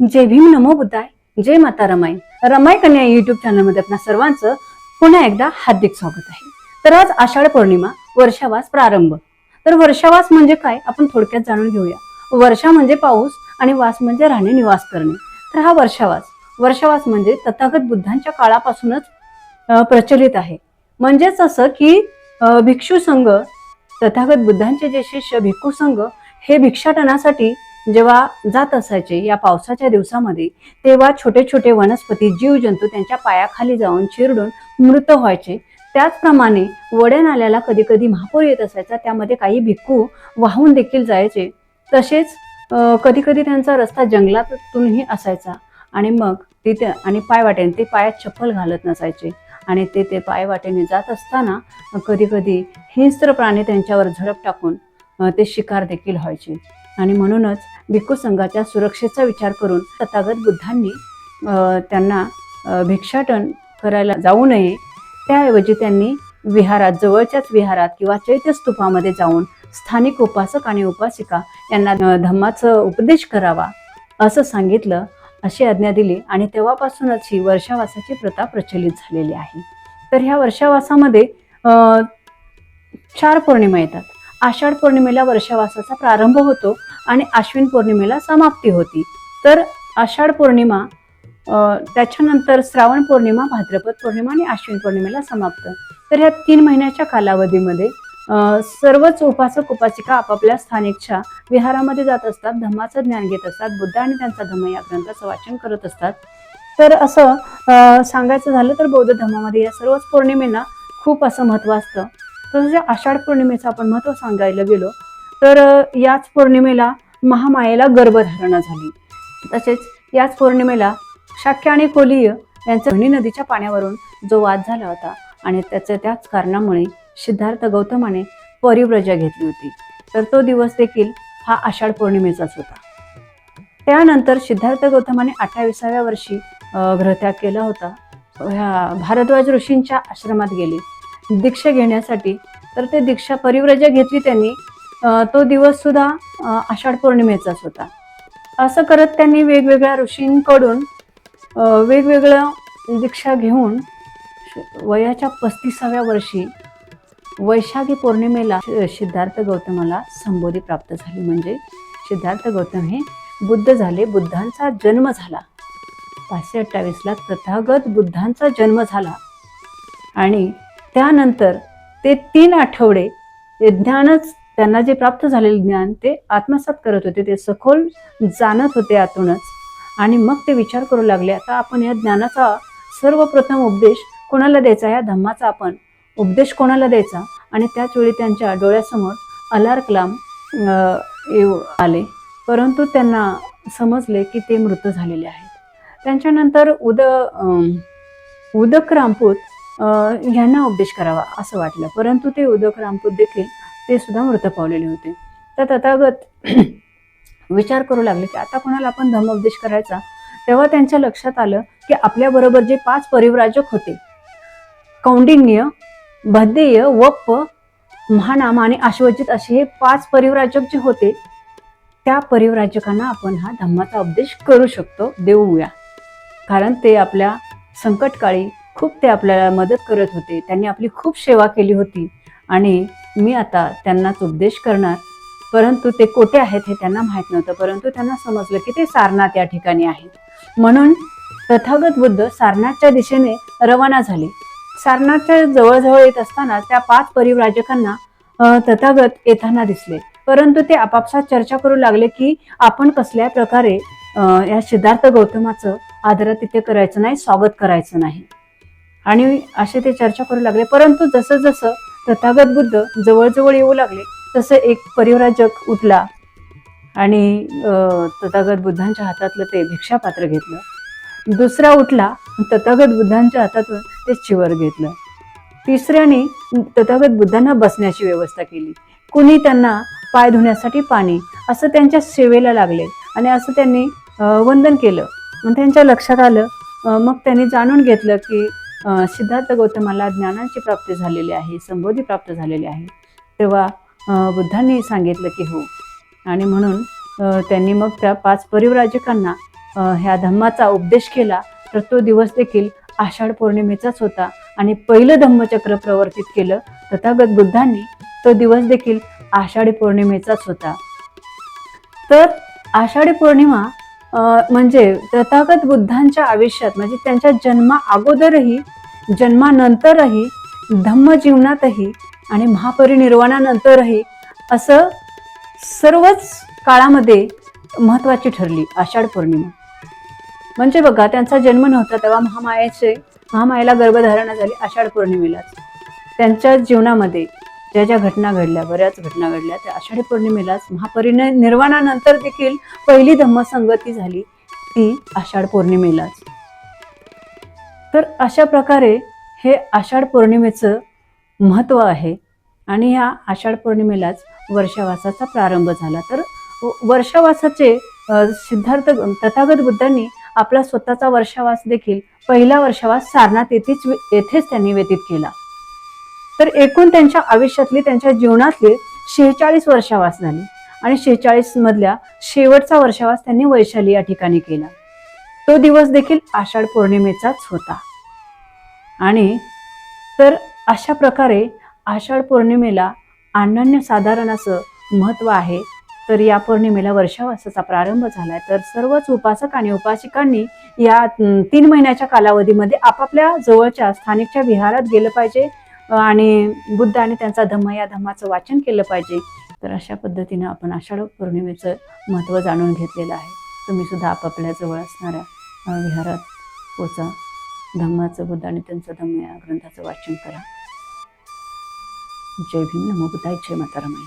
जय भीम नमो बुद्धाय जय माता रमाई रमाई कन्या युट्यूब चॅनलमध्ये आपल्या सर्वांचं पुन्हा एकदा हार्दिक स्वागत आहे. तर आज आषाढ पौर्णिमा वर्षावास प्रारंभ. तर वर्षावास म्हणजे काय? आपण थोडक्यात जाणून घेऊया. वर्षा म्हणजे पाऊस आणि वास म्हणजे राहणे निवास करणे. तर हा वर्षावास. वर्षावास म्हणजे तथागत बुद्धांच्या काळापासूनच प्रचलित आहे. म्हणजेच असं की भिक्षू संघ तथागत बुद्धांचे जे शिष्य भिक्खू संघ हे भिक्षाटनासाठी जेव्हा जात असायचे या पावसाच्या दिवसामध्ये तेव्हा छोटे छोटे वनस्पती जीवजंतू त्यांच्या पायाखाली जाऊन चिरडून मृत व्हायचे. त्याचप्रमाणे वड्या नाल्याला कधी कधी महापूर येत असायचा त्यामध्ये काही भिक्खू वाहून देखील जायचे. तसेच कधी कधी त्यांचा रस्ता जंगलातूनही असायचा आणि मग तिथे आणि पायवाटेने ते पायात चप्पल घालत नसायचे आणि ते ते पायवाटेने जात असताना कधी कधी हिंस्त्र प्राणी त्यांच्यावर झडप टाकून ते शिकार देखील व्हायचे. आणि म्हणूनच भिक्खू संघाच्या सुरक्षेचा विचार करून तथागत बुद्धांनी त्यांना भिक्षाटन करायला जाऊ नये. त्याऐवजी त्यांनी विहारात जवळच्याच विहारात किंवा चैत्यस्तूपामध्ये जाऊन स्थानिक उपासक आणि उपासिका यांना धम्माचा उपदेश करावा असं सांगितलं अशी आज्ञा दिली आणि तेव्हापासूनच ही वर्षावासाची प्रथा प्रचलित झालेली आहे. तर ह्या वर्षावासामध्ये चार पौर्णिमा येतात. आषाढ पौर्णिमेला वर्षावासाचा प्रारंभ होतो. आणि आश्विन पौर्णिमेला समाप्ती होती. तर आषाढ पौर्णिमा त्याच्यानंतर श्रावण पौर्णिमा भाद्रपद पौर्णिमा आणि आश्विन पौर्णिमेला समाप्त. तर ह्या तीन महिन्याच्या कालावधीमध्ये सर्वच उपासक उपासिका आपापल्या स्थानिकच्या विहारामध्ये जात असतात धम्माचं ज्ञान घेत असतात बुद्ध आणि त्यांचा धम्म या ग्रंथाचं वाचन करत असतात. तर असं सांगायचं झालं तर बौद्ध धर्मामध्ये या सर्वच पौर्णिमेला खूप असं महत्त्व असतं. तसंच आषाढ पौर्णिमेचं आपण महत्त्व सांगायला गेलो तर याच पौर्णिमेला महामायेला गर्भधारणा झाली. तसेच याच पौर्णिमेला शाक्य आणि कोलीय यांचा धनी नदीच्या पाण्यावरून जो वाद झाला होता आणि त्याच्या त्याच कारणामुळे सिद्धार्थ गौतमाने परिव्रजा घेतली होती. तर तो दिवस देखील हा आषाढ पौर्णिमेचाच होता. त्यानंतर सिद्धार्थ गौतमाने अठ्ठावीसाव्या वर्षी ग्रहत्याग केला होता. ह्या भारद्वाज ऋषींच्या आश्रमात गेले. दीक्षा घेण्यासाठी तर ते दीक्षा परिव्रजा घेतली त्यांनी. तो दिवस सुद्धा आषाढ पौर्णिमेचाच होता. असं करत त्यांनी वेगवेगळ्या ऋषींकडून वेगवेगळं वेगवेगळ्या दीक्षा घेऊन वयाच्या पस्तीसाव्या वर्षी वैशाखी पौर्णिमेला सिद्धार्थ गौतमाला संबोधी प्राप्त झाली. म्हणजे सिद्धार्थ गौतम हे बुद्ध झाले. बुद्धांचा जन्म झाला. पाचशे अठ्ठावीसला तथागत बुद्धांचा जन्म झाला. आणि त्यानंतर ते तीन आठवडे ज्ञानच त्यांना जे प्राप्त झालेले ज्ञान ते आत्मसात करत होते. ते सखोल जाणत होते आतूनच. आणि मग ते विचार करू लागले आता आपण या ज्ञानाचा सर्वप्रथम उपदेश कोणाला द्यायचा? या धम्माचा आपण उपदेश कोणाला द्यायचा? आणि त्याच वेळी त्यांच्या डोळ्यासमोर अलार कलाम येऊ आले. परंतु त्यांना समजले की ते मृत झालेले आहेत. त्यांच्यानंतर उद उदक रामपूत ह्यांना यांना उपदेश करावा असं वाटलं. परंतु ते उदक रामपूत देखील ते सुद्धा मृत पावलेले होते. तर तथागत विचार करू लागले की आता कोणाला आपण धर्मोपदेश करायचा? तेव्हा त्यांच्या लक्षात आलं की आपल्याबरोबर जे पाच परिव्राजक होते कौंडिन्य भद्देय वप्प महानाम आणि अश्वजित असे हे पाच परिव्राजक जे होते त्या परिव्राजकांना आपण हा धम्माचा उपदेश करू शकतो देऊया. कारण ते आपल्या संकटकाळी खूप ते आपल्याला मदत करत होते. त्यांनी आपली खूप सेवा केली होती आणि मी आता त्यांनाच उपदेश करणार. परंतु ते कोठे आहेत हे त्यांना माहीत नव्हतं. परंतु त्यांना समजलं की ते सारनाथ या ठिकाणी आहेत. म्हणून तथागत बुद्ध सारनाथच्या दिशेने रवाना झाले. सारनाथच्या जवळजवळ येत असताना त्या पाच परिव्राजकांना तथागत येताना दिसले. परंतु ते आपापसात चर्चा करू लागले की आपण कसल्या प्रकारे या सिद्धार्थ गौतमाचं आदर तिथे करायचं नाही स्वागत करायचं नाही. आणि असे ते चर्चा करू लागले. परंतु जसं जसं तथागत बुद्ध जवळजवळ येऊ लागले. तसं एक परिवराजक उठला आणि तथागत बुद्धांच्या हातातलं ते भिक्षापात्र घेतलं. दुसरा उठला तथागत बुद्धांच्या हातातून ते चिवर घेतलं. तिसऱ्याने तथागत बुद्धांना बसण्याची व्यवस्था केली. कुणी त्यांना पाय धुण्यासाठी पाणी असं त्यांच्या सेवेला लागले आणि असं त्यांनी वंदन केलं. मग त्यांच्या लक्षात आलं मग त्यांनी जाणून घेतलं की सिद्धार्थ गौतमाला ज्ञानाची प्राप्ती झालेली आहे संबोधी प्राप्त झालेली आहे. तेव्हा बुद्धांनी सांगितलं की हो. आणि म्हणून त्यांनी मग त्या पाच परिव्राजकांना ह्या धम्माचा उपदेश केला. तर तो दिवस देखील आषाढ पौर्णिमेचाच होता. आणि पहिलं धम्मचक्र प्रवर्तित केलं. तथागत बुद्धांनी तो दिवस देखील आषाढी पौर्णिमेचाच होता. तर आषाढी पौर्णिमा म्हणजे तथागत बुद्धांच्या आयुष्यात म्हणजे त्यांच्या जन्मा अगोदरही जन्मानंतरही धम्म जीवनातही आणि महापरिनिर्वाणानंतरही असं सर्वच काळामध्ये महत्वाची ठरली आषाढ पौर्णिमा. म्हणजे बघा त्यांचा जन्म नव्हता तेव्हा महामायाचे महामायाला गर्भधारणा झाली आषाढ पौर्णिमेलाच त्यांच्या जीवनामध्ये ज्या ज्या घटना घडल्या बऱ्याच घटना घडल्या त्या आषाढी पौर्णिमेलाच महापरिण निर्वाणानंतर देखील पहिली धम्मसंगती झाली ती आषाढ पौर्णिमेलाच. तर अशा प्रकारे हे आषाढ पौर्णिमेचं महत्त्व आहे. आणि या आषाढ पौर्णिमेलाच वर्षावासाचा प्रारंभ झाला. तर वर्षावासाचे सिद्धार्थ तथागत बुद्धांनी आपला स्वतःचा वर्षावास देखील पहिला वर्षावास सारनाथ येथेच येथेच त्यांनी व्यतीत केला. तर एकूण त्यांच्या आयुष्यातली त्यांच्या जीवनातले शेहेचाळीस वर्षावास झाले. आणि शेहेचाळीस मधल्या शेवटचा वर्षावास त्यांनी वैशाली या ठिकाणी केला. तो दिवस देखील आषाढ पौर्णिमेचाच होता. आणि तर अशा प्रकारे आषाढ पौर्णिमेला अनन्य साधारण असं महत्त्व आहे. तर या पौर्णिमेला वर्षावासाचा प्रारंभ झाला आहे तर सर्वच उपासक आणि उपासिकांनी या तीन महिन्याच्या कालावधीमध्ये आपापल्या जवळच्या स्थानिकच्या विहारात गेलं पाहिजे. आणि बुद्ध आणि त्यांचा धम्म या धम्माचं वाचन केलं पाहिजे. तर अशा पद्धतीनं आपण आषाढ पौर्णिमेचं महत्त्व जाणून घेतलेलं आहे. तुम्ही सुद्धा आपापल्या जवळ असणाऱ्या विहारात पोचा. धम्माचं बुद्ध आणि त्यांचं धम्म या ग्रंथाचं वाचन करा. जय भीम. नमो बुद्धाय जय माता रमाई